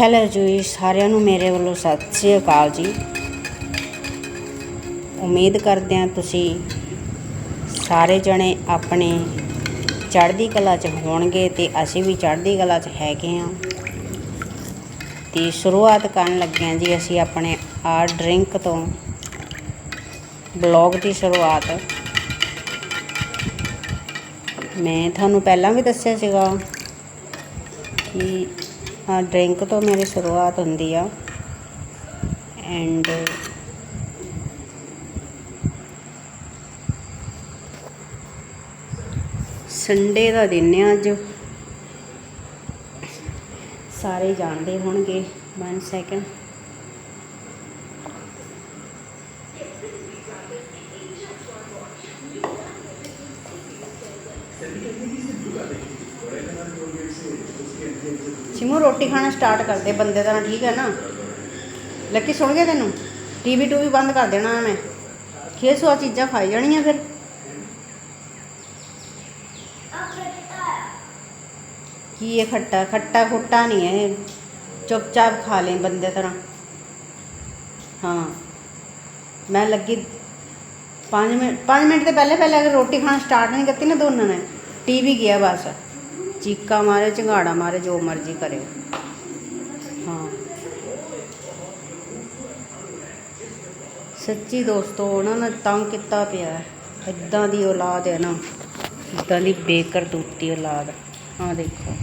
Hello ਜੀ ਸਾਰਿਆਂ ਨੂੰ ਮੇਰੇ ਵੱਲੋਂ ਸਤਿ ਸ੍ਰੀ ਅਕਾਲ ਜੀ। ਉਮੀਦ ਕਰਦੇ ਹਾਂ ਤੁਸੀਂ ਸਾਰੇ ਜਣੇ ਆਪਣੇ ਚੜ੍ਹਦੀ ਕਲਾ 'ਚ ਹੋਣਗੇ ਤੇ ਅਸੀਂ ਵੀ ਚੜ੍ਹਦੀ ਕਲਾ 'ਚ ਹੈਗੇ ਹਾਂ। ਤੇ ਸ਼ੁਰੂਆਤ ਕਰਨ ਲੱਗੇ ਹਾਂ ਜੀ ਅਸੀਂ ਆਪਣੇ ਆ ਡਰਿੰਕ ਤੋਂ। ਬਲੌਗ ਦੀ ਸ਼ੁਰੂਆਤ। ਮੈਂ ਤੁਹਾਨੂੰ ਪਹਿਲਾਂ ਵੀ ਦੱਸਿਆ ਸੀਗਾ ਕਿ ਆ ਡਰਿੰਕ ਤੋਂ ਮੇਰੀ ਸ਼ੁਰੂਆਤ ਹੁੰਦੀ ਆ। ਐਂਡ ਸੰਡੇ ਦਾ ਦਿਨ ਹੈ ਅੱਜ। ਸਾਰੇ ਜਾਣਦੇ ਹੋਣਗੇ 1 ਸੈਕਿੰਡ ਸਿਮੂ, ਰੋਟੀ ਖਾਣਾ ਸਟਾਰਟ ਕਰ ਦੇ ਬੰਦੇ ਦਾ ਨਾ ਠੀਕ ਹੈ ਨਾ? ਲੱਕੀ, ਸੁਣ ਗਿਆ ਤੈਨੂੰ? ਟੀਵੀ ਟੂਵੀ ਬੰਦ ਕਰ ਦੇਣਾ ਮੈਂ। ਖੇਸ ਉਹ ਚੀਜ਼ਾਂ ਖਾਈ ਜਾਣੀਆਂ ਫਿਰ। ਕੀ ਇਹ ਖੱਟਾ? ਖੱਟਾ ਖੁੱਟਾ ਨਹੀਂ ਹੈ ਇਹ। ਚੁੱਪਚਾਪ ਖਾ ਲੈ ਬੰਦੇ ਤਰ੍ਹਾਂ। ਹਾਂ। ਮੈਂ ਲੱਗੀ 5 ਮਿੰਟ 5 ਮਿੰਟ ਦੇ ਪਹਿਲੇ ਪਹਿਲੇ ਅਗਰ ਰੋਟੀ ਖਾਣਾ ਸਟਾਰਟ ਨਹੀਂ ਕਰਤੀ ਨਾ, ਦੋਨਾਂ ਨੇ। ਟੀਵੀ ਗਿਆ ਬਸ। ਚੀਕਾ ਮਾਰੇ, ਝੰਗਾੜਾ ਮਾਰੇ, ਜੋ ਮਰਜ਼ੀ ਕਰੇ। ਹਾਂ। ਸੱਚੀ ਦੋਸਤੋ, ਉਹਨਾਂ ਨੇ ਤੰਗ ਕੀਤਾ ਪਿਆ। ਹੈ। ਏਦਾਂ ਦੀ ਔਲਾਦ ਹੈ ਨਾ। ਏਦਾਂ ਦੀ ਬੇਕਰਤੂਤੀ ਔਲਾਦ। ਹਾਂ ਦੇਖੋ।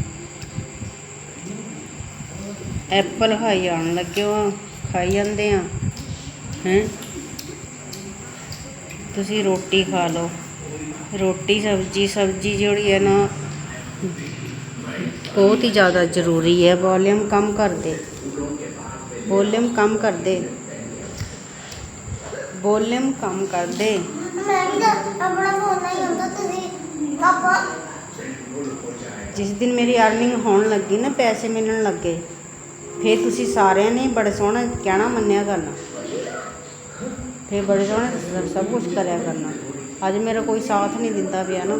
ਐਪਲ ਖਾਈ ਆਣ ਲੱਗੇ ਆ ਖਾਈ ਜਾਂਦੇ ਆ। ਹੈ? ਤੁਸੀਂ ਰੋਟੀ ਖਾ ਲਓ। ਰੋਟੀ, ਸਬਜੀ ਸਬਜੀ ਜਿਹੜੀ ਹੈ ਨਾ ਬਹੁਤ ਹੀ ਜ਼ਿਆਦਾ ਜ਼ਰੂਰੀ ਹੈ ਵੋਲਿਊਮ ਕਮ ਕਰ ਦੇ ਵੋਲਿਊਮ ਕਮ ਕਰ ਦੇ ਵੋਲਿਊਮ ਕਮ ਕਰ ਦੇ ਮੈਂ ਵੀ ਤਾਂ ਆਪਣਾ ਫੋਨ ਨਹੀਂ ਹੁੰਦਾ ਤੁਸੀਂ। ਪਾਪਾ। ਜਿਸ ਦਿਨ ਮੇਰੀ ਅਰਨਿੰਗ ਹੋਣ ਲੱਗੀ ਨਾ ਪੈਸੇ ਮਿਲਣ ਲੱਗੇ ਫਿਰ ਤੁਸੀਂ ਸਾਰਿਆਂ ਨੇ ਬੜੇ ਸੋਹਣਾ ਕਹਿਣਾ ਮੰਨਿਆ ਕਰਨਾ। ਫਿਰ ਬੜੇ ਸੋਹਣੇ ਸਭ ਕੁਝ ਕਰਿਆ ਕਰਨਾ। ਅੱਜ ਮੇਰਾ ਕੋਈ ਸਾਥ ਨਹੀਂ ਦਿੰਦਾ ਪਿਆ ਨਾ।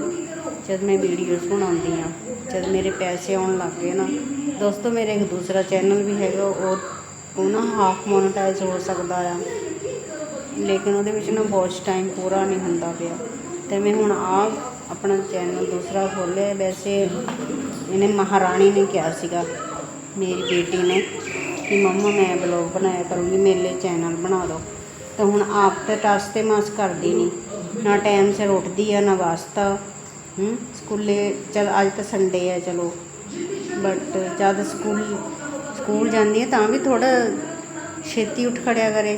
ਜਦ ਮੈਂ ਵੀਡੀਓਜ਼ ਬਣਾਉਂਦੀ ਆ ਜਦ ਮੇਰੇ ਪੈਸੇ ਆਉਣ ਲੱਗ ਗਏ ਨਾ, ਦੋਸਤੋ ਮੇਰੇ ਇੱਕ ਦੂਸਰਾ ਚੈਨਲ ਵੀ ਹੈਗਾ, ਉਹ ਉਹ ਨਾ ਹਾਫ ਮੋਨੇਟਾਈਜ਼ ਹੋ ਸਕਦਾ ਆ। ਲੇਕਿਨ ਉਹਦੇ ਵਿੱਚ ਨਾ ਵਾਚ ਟਾਈਮ ਪੂਰਾ ਨਹੀਂ ਹੁੰਦਾ ਪਿਆ। ਤੇ ਮੈਂ ਹੁਣ ਆ ਆਪਣਾ ਚੈਨਲ ਦੂਸਰਾ ਖੋਲ੍ਹਿਆ, ਵੈਸੇ ਇਹਨੇ ਮਹਾਰਾਣੀ ਨੇ ਕਿਹਾ ਸੀਗਾ, ਮੇਰੀ ਬੇਟੀ ਨੇ, ਕਿ ਮੰਮਾ ਮੈਂ ਬਲੌਗ ਬਣਾਇਆ ਕਰੂੰਗੀ, ਮੇਰੇ ਲਈ ਚੈਨਲ ਬਣਾ ਦਿਓ। ਤੇ ਹੁਣ ਆਪ ਤਾਂ ਟਸ ਤੇ ਮਾਸ ਕਰਦੀ ਨਹੀਂ, ਨਾ ਟਾਈਮ ਸਿਰ ਉੱਠਦੀ ਆ, ਨਾ ਵਾਸਤਾ ਹੂੰ। ਸਕੂਲੇ, ਚਲ ਅੱਜ ਤਾਂ ਸੰਡੇ ਹੈ ਚਲੋ। ਬਟ ਜਦ ਸਕੂਲ ਸਕੂਲ ਜਾਂਦੀ ਹੈ ਤਾਂ ਵੀ ਥੋੜਾ ਛੇਤੀ ਉੱਠ ਖੜਿਆ ਕਰੇ।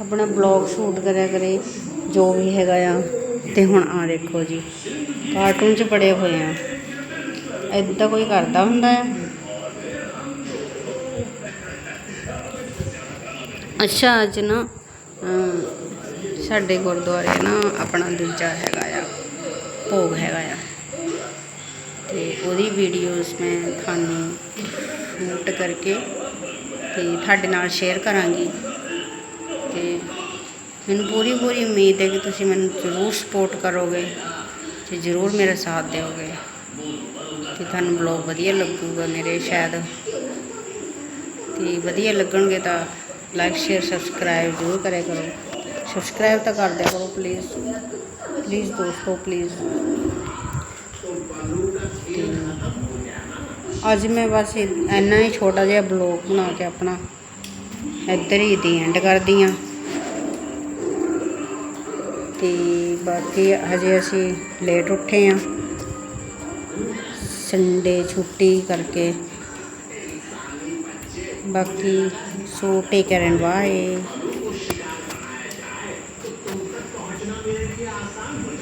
ਆਪਣਾ ਬਲੌਗ ਸ਼ੂਟ ਕਰਿਆ ਕਰੇ, ਜੋ ਵੀ ਹੈਗਾ ਆ। ਤੇ ਹੁਣ ਆ ਦੇਖੋ ਜੀ ਕਾਰਟੂਨ 'ਚ ਪੜੇ ਹੋਏ ਆ। ਐਦਾਂ ਕੋਈ ਕਰਦਾ ਹੁੰਦਾ ਆ? ਅੱਛਾ, ਅੱਜ ਨਾ ਸਾਡੇ ਗੁਰਦੁਆਰੇ ਨਾ ਆਪਣਾ ਦੂਜਾ ਹੈ ਭੋਗ ਹੈਗਾ ਆ। ਤੇ ਉਹਦੀ ਵੀਡੀਓਜ਼ ਮੈਂ ਤੁਹਾਨੂੰ ਸ਼ੂਟ ਕਰਕੇ ਤੇ ਤੁਹਾਡੇ ਨਾਲ ਸ਼ੇਅਰ ਕਰਾਂਗੀ। ਤੇ ਮੈਨੂੰ ਪੂਰੀ ਪੂਰੀ ਉਮੀਦ ਹੈ ਕਿ ਤੁਸੀਂ ਮੈਨੂੰ ਜ਼ਰੂਰ ਸਪੋਰਟ ਕਰੋਗੇ ਤੇ ਜ਼ਰੂਰ ਮੇਰਾ ਸਾਥ ਦਿਓਗੇ। ਤੇ ਤੁਹਾਨੂੰ ਬਲੌਗ ਵਧੀਆ ਲੱਗੂਗਾ ਮੇਰੇ ਸ਼ਾਇਦ। ਤੇ ਵਧੀਆ ਲੱਗਣਗੇ ਤਾਂ ਲਾਈਕ ਸ਼ੇਅਰ ਸਬਸਕ੍ਰਾਈਬ ਜ਼ਰੂਰ ਕਰਿਆ ਕਰੋ। ਸਬਸਕ੍ਰਾਈਬ ਤਾਂ ਕਰ ਦਿਆ ਕਰੋ ਪਲੀਜ਼ ਪਲੀਜ਼ ਦੋਸਤੋ ਪਲੀਜ਼ ਅੱਜ ਮੈਂ ਬਸ ਇੰਨਾ ਹੀ ਛੋਟਾ ਜਿਹਾ ਬਲੌਗ ਬਣਾ ਕੇ ਆਪਣਾ ਇੱਧਰ ਹੀ ਦੀ ਐਂਡ ਕਰਦੀ ਹਾਂ। ਤੇ ਬਾਕੀ ਹਜੇ ਅਸੀਂ ਲੇਟ ਉੱਠੇ ਆ ਸੰਡੇ ਛੁੱਟੀ ਕਰਕੇ। ਬਾਕੀ so take care and bye